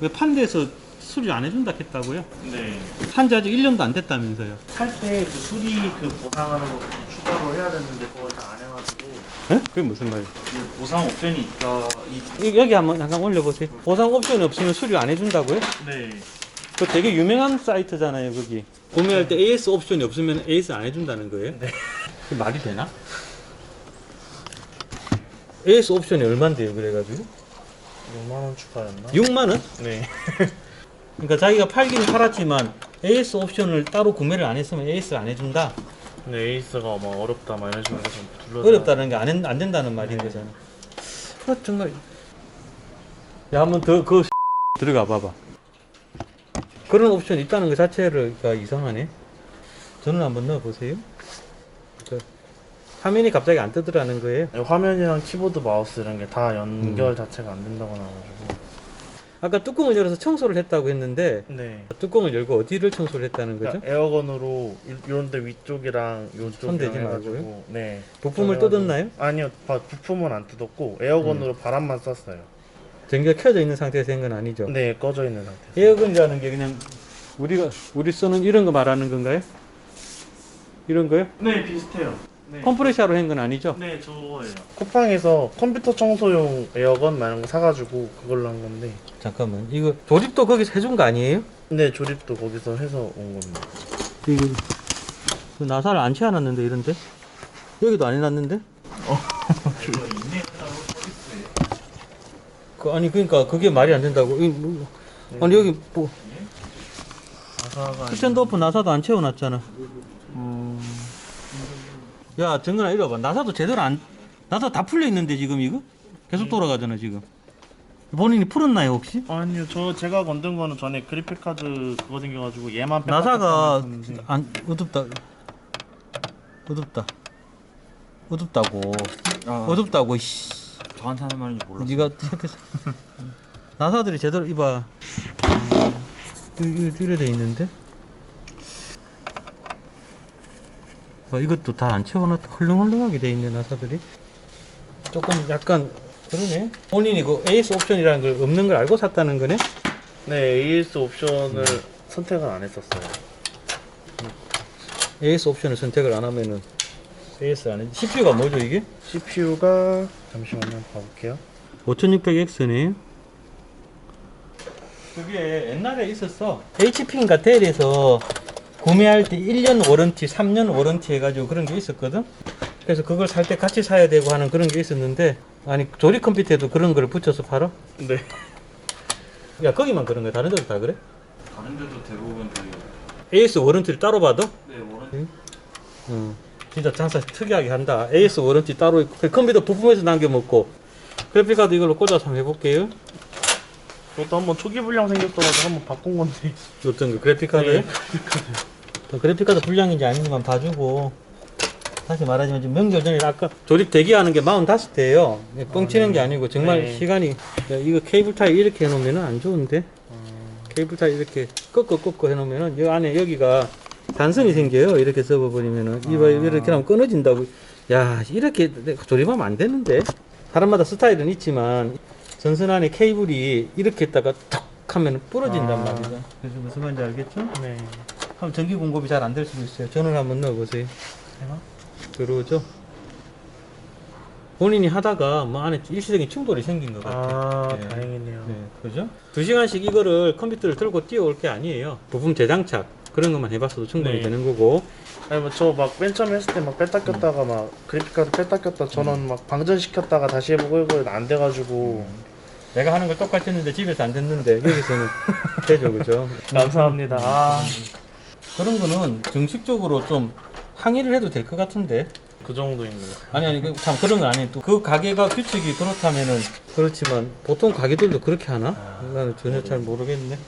왜 판대에서 수리 안 해준다 했다고요? 네. 한지 아직 1년도 안 됐다면서요. 할때그 수리 그 보상하는 거 추가로 해야 되는데 그걸 다 안 해가지고 에? 그게 무슨 말이에요? 그 보상 옵션이 있다. 이... 이- 여기 한번 잠깐 올려보세요. 보상 옵션이 없으면 수리 안 해준다고요? 네. 그 되게 유명한 사이트잖아요, 거기. 구매할 때 AS 옵션이 없으면 AS 안 해준다는 거예요? 네. 그 말이 되나? AS 옵션이 얼만데요, 그래가지고? 6만 원 추가였나? 6만원? 네. 그러니까 자기가 팔긴 팔았지만 AS 옵션을 따로 구매를 안 했으면 AS 안 해준다? 근데 에이스가 막 어렵다 막 이런 식으로 좀 불러. 어렵다는 게 안 안 된다는 말인 네. 거잖아. 그 정말. 야, 한번 더, 그, 들어가 봐봐. 그런 옵션 있다는 것 자체가 이상하네. 저는 한번 넣어보세요. 그, 화면이 갑자기 안 뜨더라는 거예요. 네, 화면이랑 키보드 마우스 이런 게 다 연결 자체가 안 된다고 나와가지고. 아까 뚜껑을 열어서 청소를 했다고 했는데, 네. 뚜껑을 열고 어디를 청소를 했다는 거죠? 그러니까 에어건으로 이- 이런데 위쪽이랑 손대지 말고요? 네. 부품을 그래가지고- 뜯었나요? 음. 아니요, 바- 부품은 안 뜯었고 에어건으로 바람만 쐈어요. 전기가 켜져 있는 상태에서 한 건 아니죠? 네, 꺼져 있는 상태. 에어건이라는 게 그냥 우리가, 우리 쓰는 이런 거 말하는 건가요? 이런 거요? 네, 비슷해요. 네. 컴프레셔로 한 건 아니죠? 네, 저거예요. 쿠팡에서 컴퓨터 청소용 에어건 이런 거 사가지고 그걸로 한 건데. 잠깐만 이거 조립도 거기서 해준 거 아니에요? 네, 조립도 거기서 해서 온 겁니다. 이거 그 나사를 안 채워놨는데 이런데 여기도 안 해놨는데? 그, 아니 그러니까 그게 말이 안 된다고 이, 뭐, 아니 여기 뭐 아사가 스탠드오프 나사도 안 채워놨잖아 야 정근아 이리 와봐. 나사도 제대로 안 나사 다 풀려 있는데 지금 이거? 계속 돌아가잖아 지금. 본인이 풀었나요 혹시? 아니요, 저 제가 건든 거는 전에 그래픽 카드 그거 생겨가지고 얘만 나사가. 안 어둡다. 어둡다. 어둡다고. 아, 어둡다고 씨. 저한테 하는 말인지 몰랐어요. 네가 체크해서. 나사들이 제대로 이봐. 이- 이- 이래 돼 있는데 이것도 다 안 채워놨다 헐렁헐렁하게 돼 있네 나사들이 조금 약간 그러네 본인이 그 AS 옵션이라는 걸 없는 걸 알고 샀다는 거네 네, AS 옵션을 선택을 안 했었어요. AS 옵션을 선택을 안 하면은 AS 안 해. CPU가 뭐죠 이게? CPU가 잠시만요, 봐볼게요. 5600X네. 그게 옛날에 있었어. HP인가 델에서 구매할 때 1년 워런티, 3년 워런티 해가지고 그런 게 있었거든. 그래서 그걸 살 때 같이 사야 되고 하는 그런 게 있었는데, 아니 조립 컴퓨터에도 그런 거를 붙여서 팔아? 네. 야 거기만 그런 거야. 다른 데도 다 그래? 다른 데도 대부분 다 AS 워런티를 따로 받아? 네, 워런 응. 진짜 장사 특이하게 한다. AS 워런티 따로 있고, 그 컴퓨터 부품에서 남겨 먹고. 그래픽카드 이걸로 꽂아서 한번 해볼게요. 저도 한번 초기 불량 생겼더라고 한번 바꾼 건데. 어떤 거 그래픽카드? 네, 그 그래픽카드 불량인지 아닌지만 봐주고. 다시 말하지만 지금 명절 전에 아까 조립 대기하는 게 45대예요. 뻥치는 게 아니고 정말 네. 시간이 야, 이거 케이블 타이 이렇게 해놓으면 안 좋은데. 케이블 타이 이렇게 꺾어 꺾어 해놓으면은 이 안에 여기가 단선이 생겨요. 이렇게 접어버리면은. 이봐 이렇게 하면 끊어진다고. 야 이렇게 조립하면 안 되는데. 사람마다 스타일은 있지만 전선 안에 케이블이 이렇게 했다가 턱 하면 부러진단 아. 말이죠 그래서 무슨 말인지 알겠죠? 네. 그럼 전기 공급이 잘 안 될 수도 있어요. 전원 한번 넣어보세요. 들어오죠? 본인이 하다가 뭐 안에 일시적인 충돌이 생긴 것 같아요. 아, 네. 다행이네요. 네, 그죠? 두 시간씩 이거를 컴퓨터를 들고 뛰어올 게 아니에요. 부품 재장착 그런 것만 해봤어도 충분히 네. 되는 거고. 아니 뭐 저 막 맨 처음 했을 때 막 뺐다 꼈다가 막 그래픽 카드 뺐다 꼈다 전원 막 방전시켰다가 다시 해보고 이거 안 돼가지고 내가 하는 걸 똑같이 했는데 집에서 안 됐는데 여기서는 되죠, 그죠? 감사합니다. 아, 그런 거는 정식적으로 좀 항의를 해도 될 것 같은데. 그 정도입니다. 아니 아니 그 참 그런 거 아니에요. 또 그 가게가 규칙이 그렇다면은 그렇지만 보통 가게들도 그렇게 하나? 나는 전혀 잘 모르겠네.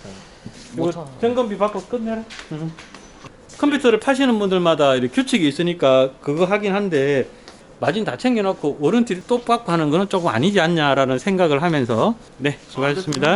이거 못하- 점검비 받고 끝내라. 응. 컴퓨터를 파시는 분들마다 이렇게 규칙이 있으니까 그거 하긴 한데 마진 다 챙겨놓고 워런티를 또 받고 하는 거는 조금 아니지 않냐라는 생각을 하면서 네 수고하셨습니다.